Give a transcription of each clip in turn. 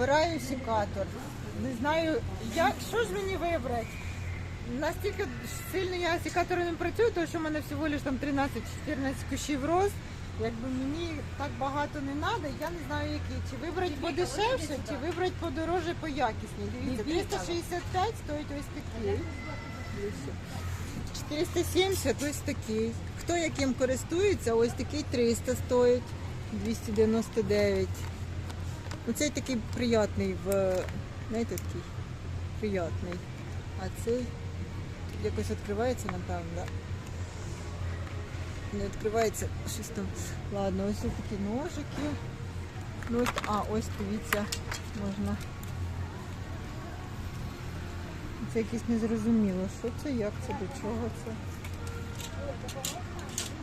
Вибираю секатор. Не знаю, як, що ж мені вибрати. Настільки сильно я секатором не працюю, тому що в мене всього лиш там 13-14 кущів роз. Якби мені так багато не треба, я не знаю які. Чи вибрати подешевше, чи вибрати подорожче, поякісні. Дивіться, 365 стоїть ось такий. 470 ось такий. Хто яким користується, ось такий 300 стоїть, 299. Оцей такий приятний в знаєте, такий приятний. А цей якось відкривається, напевно, да? Не відкривається щось там. Ладно, ось такі ножики. Ну, а, ось дивіться, можна. Це якесь незрозуміло. Що це, як це, до чого це?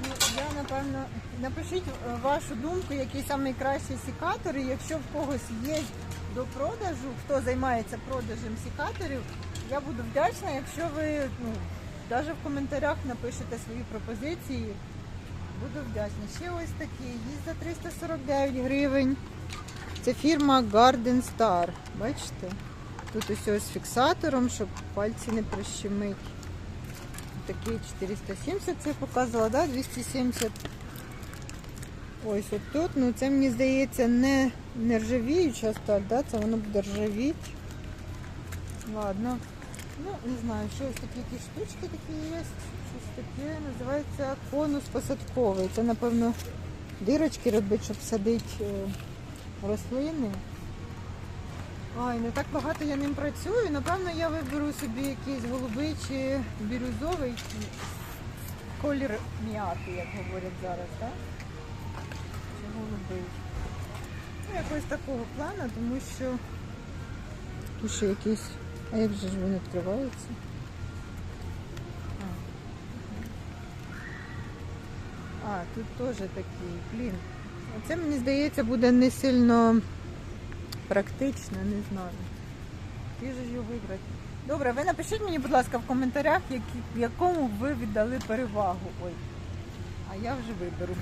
Ну, я напевно напишіть е, вашу думку, який найкращий секатор, і якщо в когось є до продажу, хто займається продажем секаторів, я буду вдячна, якщо ви ну, навіть в коментарях напишете свої пропозиції. Буду вдячна. Ще ось такий, їсть за 349 гривень. Це фірма Garden Star. Бачите? Тут ось з фіксатором, щоб пальці не прищемить. Такий 470 це показувала, да? 270. Ось отут. Ну це мені здається не, не ржавіюча сталь, да? це воно буде ржавіть. Ладно. Ну, не знаю, що ось такі якісь штучки такі є. Щось таке називається конус посадковий. Це, напевно, дирочки робить, щоб садити е, рослини. Ай, не так багато я ним працюю. Напевно, я виберу собі якийсь голубий чи бірюзовий колір м'яти, як говорять зараз, так? Чи голубий. Ну, якось такого плану, тому що тут ще якийсь. А як же ж він відкривається? А, тут теж такий, блін. Оце мені здається буде не сильно практично, не знаю. Їжу вибрати? Добре, ви напишіть мені, будь ласка, в коментарях, які, якому ви віддали перевагу. Ой. А я вже виберу.